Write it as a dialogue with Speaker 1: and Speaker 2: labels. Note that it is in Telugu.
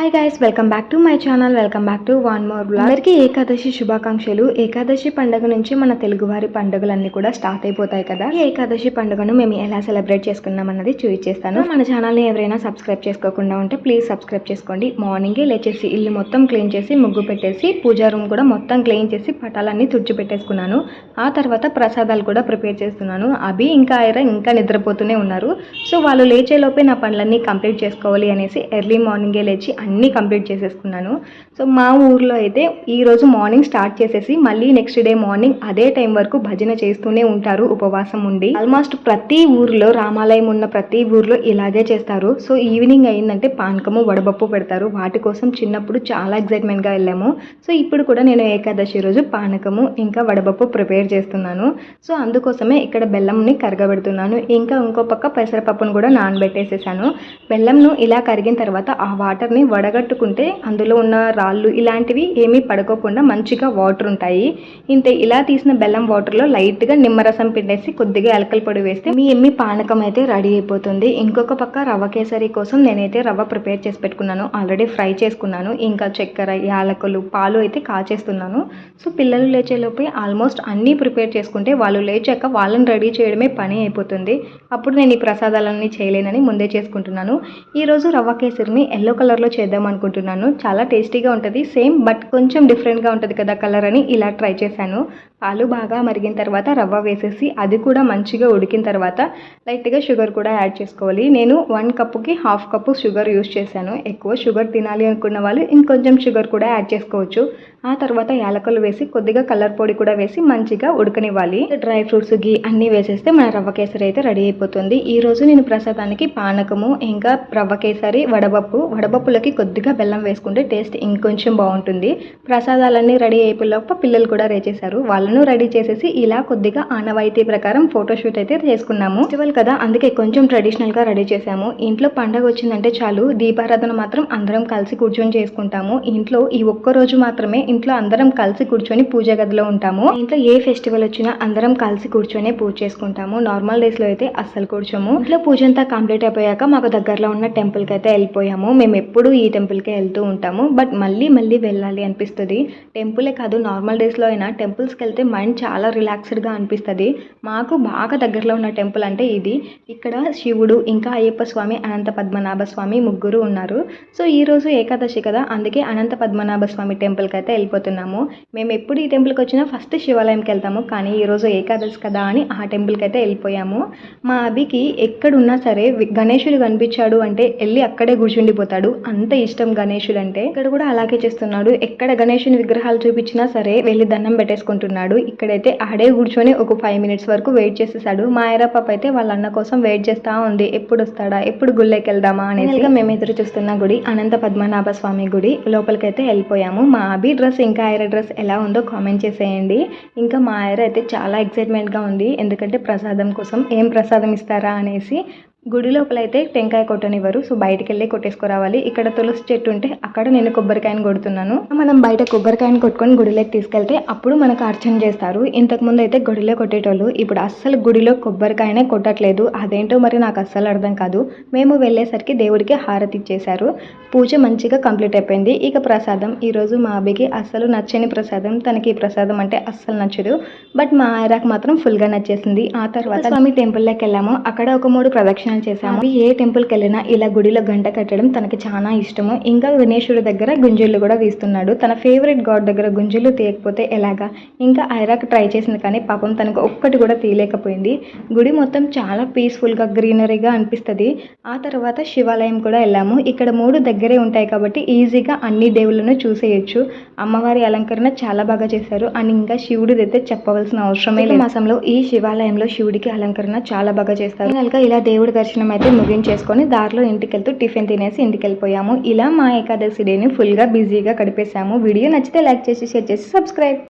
Speaker 1: Hi guys welcome back to my channel welcome back to one more blog అందరికీ ఏకాదశి శుభాకాంక్షలు. ఏకాదశి పండుగ నుంచి మన తెలుగువారి పండుగలన్నీ కూడా స్టార్ట్ అయిపోతాయి కదా. ఈ ఏకాదశి పండుగను మేము ఎలా సెలబ్రేట్ చేసుకున్నాం అన్నది చూపించేస్తాను మన ఛానల్ని ఎవరైనా సబ్స్క్రైబ్ చేసుకోకుండా ఉంటే ప్లీజ్ సబ్స్క్రైబ్ చేసుకోండి. మార్నింగే లేచేసి ఇల్లు మొత్తం క్లీన్ చేసి ముగ్గు పెట్టేసి పూజా రూమ్ కూడా మొత్తం క్లీన్ చేసి పటాలన్నీ తుడిచి పెట్టేసుకున్నాను. ఆ తర్వాత ప్రసాదాలు కూడా ప్రిపేర్ చేస్తున్నాను. అభి ఇంకా ఐరా ఇంకా నిద్రపోతూనే ఉన్నారు. సో వాళ్ళు లేచేలోపే నా పనులన్నీ కంప్లీట్ చేసుకోవాలి అనేసి ఎర్లీ మార్నింగే లేచి అన్నీ కంప్లీట్ చేసేసుకున్నాను. సో మా ఊర్లో అయితే ఈరోజు మార్నింగ్ స్టార్ట్ చేసేసి మళ్ళీ నెక్స్ట్ డే మార్నింగ్ అదే టైం వరకు భజన చేస్తూనే ఉంటారు ఉపవాసం ఉండి. ఆల్మోస్ట్ ప్రతి ఊర్లో రామాలయం ఉన్న ప్రతి ఊర్లో ఇలాగే చేస్తారు. సో ఈవినింగ్ అయిందంటే పానకము వడపప్పు పెడతారు. వాటి కోసం చిన్నప్పుడు చాలా ఎక్సైట్మెంట్గా వెళ్ళాము. సో ఇప్పుడు కూడా నేను ఏకాదశి రోజు పానకము ఇంకా వడపప్పు ప్రిపేర్ చేస్తున్నాను. సో అందుకోసమే ఇక్కడ బెల్లంని కరగబెడుతున్నాను. ఇంకా ఇంకో పక్క పెసరపప్పును కూడా నానబెట్టేసేసాను. బెల్లంను ఇలా కరిగిన తర్వాత ఆ వాటర్ని వడగట్టుకుంటే అందులో ఉన్న రాళ్ళు ఇలాంటివి ఏమీ పడుకోకుండా మంచిగా వాటర్ ఉంటాయి. ఇంతే ఇలా తీసిన బెల్లం వాటర్లో లైట్గా నిమ్మరసం పిండేసి కొద్దిగా ఎలకల పొడి వేస్తే మీ ఎమ్మి పానకం అయితే రెడీ అయిపోతుంది. ఇంకొక పక్క రవ్వ కేసరి కోసం నేనైతే రవ్వ ప్రిపేర్ చేసి పెట్టుకున్నాను. ఆల్రెడీ ఫ్రై చేసుకున్నాను. ఇంకా చక్కెర యాలకులు పాలు అయితే కాచేస్తున్నాను. సో పిల్లలు లేచేలోపే ఆల్మోస్ట్ అన్నీ ప్రిపేర్ చేసుకుంటే వాళ్ళు లేచాక వాళ్ళని రెడీ చేయడమే పని అయిపోతుంది. అప్పుడు నేను ఈ ప్రసాదాలన్నీ చేయలేనని ముందే చేసుకుంటున్నాను. ఈరోజు రవ్వ కేసరిని ఎల్లో కలర్లో చేద్దాం అనుకుంటున్నాను. చాలా టేస్టీగా ఉంటుంది. సేమ్ బట్ కొంచెం డిఫరెంట్గా ఉంటుంది కదా కలర్ అని ఇలా ట్రై చేశాను. పాలు బాగా మరిగిన తర్వాత రవ్వ వేసేసి అది కూడా మంచిగా ఉడికిన తర్వాత లైట్గా షుగర్ కూడా యాడ్ చేసుకోవాలి. నేను వన్ కప్పుకి హాఫ్ కప్పు షుగర్ యూస్ చేశాను. ఎక్కువ షుగర్ తినాలి అనుకున్న వాళ్ళు ఇంకొంచెం షుగర్ కూడా యాడ్ చేసుకోవచ్చు. ఆ తర్వాత యాలకులు వేసి కొద్దిగా కలర్ పొడి కూడా వేసి మంచిగా ఉడకనివ్వాలి. డ్రై ఫ్రూట్స్ గీ అన్నీ వేసేస్తే మన రవ్వ కేసరి అయితే రెడీ అయిపోతుంది. ఈరోజు నేను ప్రసాదానికి పానకము ఇంకా రవ్వ కేసరి వడపప్పు వడపప్పులకి కొద్దిగా బెల్లం వేసుకుంటే టేస్ట్ ఇంకొంచెం బాగుంటుంది. ప్రసాదాలన్నీ రెడీ అయిపోయేలోపు పిల్లలు కూడా రెడీ చేశారు వాళ్ళను రెడీ చేసేసి ఇలా కొద్దిగా ఆనవాయితీ ప్రకారం ఫోటోషూట్ అయితే చేసుకున్నాము. ఫెస్టివల్ కదా అందుకే కొంచెం ట్రెడిషనల్గా రెడీ చేసాము ఇంట్లో పండగ వచ్చిందంటే చాలు దీపారాధన మాత్రం అందరం కలిసి కూర్చొని చేసుకుంటాము. ఇంట్లో ఈ ఒక్క రోజు మాత్రమే ఇంట్లో అందరం కలిసి కూర్చొని పూజ గదిలో ఉంటాము. ఇంట్లో ఏ ఫెస్టివల్ వచ్చినా అందరం కలిసి కూర్చొని పూజ చేసుకుంటాము. నార్మల్ డేస్లో అయితే అస్సలు కూర్చోము. ఇంట్లో పూజ అంతా కంప్లీట్ అయిపోయాక మాకు దగ్గరలో ఉన్న టెంపుల్కి అయితే వెళ్ళిపోయాము. మేము ఎప్పుడు ఈ టెంపుల్ కే వెళ్తూ ఉంటాము. బట్ మళ్ళీ మళ్ళీ వెళ్ళాలి అనిపిస్తుంది. టెంపులే కాదు నార్మల్ డేస్లో అయినా టెంపుల్స్కి వెళ్తే మైండ్ చాలా రిలాక్స్డ్గా అనిపిస్తుంది. మాకు బాగా దగ్గరలో ఉన్న టెంపుల్ అంటే ఇది. ఇక్కడ శివుడు ఇంకా అయ్యప్ప స్వామి అనంత పద్మనాభ స్వామి ముగ్గురు ఉన్నారు. సో ఈ రోజు ఏకాదశి కదా అందుకే అనంత పద్మనాభ స్వామి టెంపుల్కి అయితే వెళ్ళిపోతున్నాము. మేము ఎప్పుడు ఈ టెంపుల్కి వచ్చినా ఫస్ట్ శివాలయంకి వెళ్తాము. కానీ ఈ రోజు ఏకాదశి కదా అని ఆ టెంపుల్కి అయితే వెళ్ళిపోయాము. మా అభికి ఎక్కడున్నా సరే గణేశుడు కనిపించాడు అంటే వెళ్ళి అక్కడే కూర్చుండిపోతాడు. అంత ఇష్టం గణేశుడు అంటే ఇక్కడ కూడా అలాగే చేస్తున్నాడు. ఎక్కడ గణేశుని విగ్రహాలు చూపించినా సరే వెళ్ళి దండం పెట్టేసుకుంటున్నాడు. ఇక్కడైతే ఆడే కూర్చొని ఒక ఫైవ్ మినిట్స్ వరకు వెయిట్ చేసేసాడు. మాయరా పాప అయితే వాళ్ళ అన్న కోసం వెయిట్ చేస్తా ఉంది. ఎప్పుడు వస్తాడా? ఎప్పుడు గుళ్ళకి వెళ్దామా అనేసి. మేము ఎదురు చూస్తున్న గుడి అనంత పద్మనాభ స్వామి గుడి. లోపలికైతే వెళ్ళిపోయాము. మా అభి డ్రెస్ ఇంకా ఐరా డ్రెస్ ఎలా ఉందో కామెంట్ చేసేయండి. ఇంకా మా ఐరా అయితే చాలా ఎక్సైట్మెంట్గా ఉంది. ఎందుకంటే ప్రసాదం కోసం ఏం ప్రసాదం ఇస్తారా అనేసి గుడి లోపల అయితే టెంకాయ కొట్టనివ్వరు సో బయటకు వెళ్ళి కొట్టేసుకురావాలి. ఇక్కడ తులసి చెట్టు ఉంటే అక్కడ నేను కొబ్బరికాయని కొడుతున్నాను. మనం బయట కొబ్బరికాయని కొట్టుకొని గుడిలోకి తీసుకెళ్తే అప్పుడు మనకు అర్చన చేస్తారు. ఇంతకు ముందు అయితే గుడిలో కొట్టేటోళ్ళు ఇప్పుడు అస్సలు గుడిలో కొబ్బరికాయనే కొట్టట్లేదు. అదేంటో మరి నాకు అస్సలు అర్థం కాదు. మేము వెళ్ళేసరికి దేవుడికి హారతి ఇచ్చేశారు. పూజ మంచిగా కంప్లీట్ అయిపోయింది. ఇక ప్రసాదం ఈరోజు మా అబ్బికి అస్సలు నచ్చని ప్రసాదం. తనకి ఈ ప్రసాదం అంటే అస్సలు నచ్చదు. బట్ మా ఆయరాకు మాత్రం ఫుల్గా నచ్చేసింది. ఆ తర్వాత స్వామి టెంపుల్లోకి వెళ్ళాము. అక్కడ ఒక మూడు ప్రదక్షిణ చేసాము అవి ఏ టెంపుల్కి వెళ్ళినా ఇలా గుడిలో గంట కట్టడం తనకి చాలా ఇష్టము. ఇంకా గణేశుడి దగ్గర గుంజుళ్ళు కూడా తీస్తున్నాడు తన ఫేవరెట్ గాడ్ దగ్గర గుంజుళ్ళు తీయకపోతే ఎలాగా? ఇంకా ఐరాక్ ట్రై చేసింది కానీ పాపం తనకు ఒక్కటి కూడా తీయలేకపోయింది. గుడి మొత్తం చాలా పీస్ఫుల్గా గ్రీనరీగా అనిపిస్తుంది. ఆ తర్వాత శివాలయం కూడా వెళ్ళాము. ఇక్కడ మూడు దగ్గరే ఉంటాయి కాబట్టి ఈజీగా అన్ని దేవుళ్ళను చూసేయచ్చు. అమ్మవారి అలంకరణ చాలా బాగా చేశారు. అండ్ ఇంకా శివుడిది అయితే చెప్పవలసిన అవసరమే లేదు. మాసంలో ఈ శివాలయంలో శివుడికి అలంకరణ చాలా బాగా చేస్తారు. ఇలా దేవుడి దర్శనం అయితే ముగించేసుకొని దారిలో ఇంటికి వెళ్తూ టిఫిన్ తినేసి ఇంటికి వెళ్ళిపోయాము ఇలా మా ఏకాదశి డేని ఫుల్గా బిజీగా గడిపేశాము. వీడియో నచ్చితే లైక్ చేసి షేర్ చేసి సబ్స్క్రైబ్.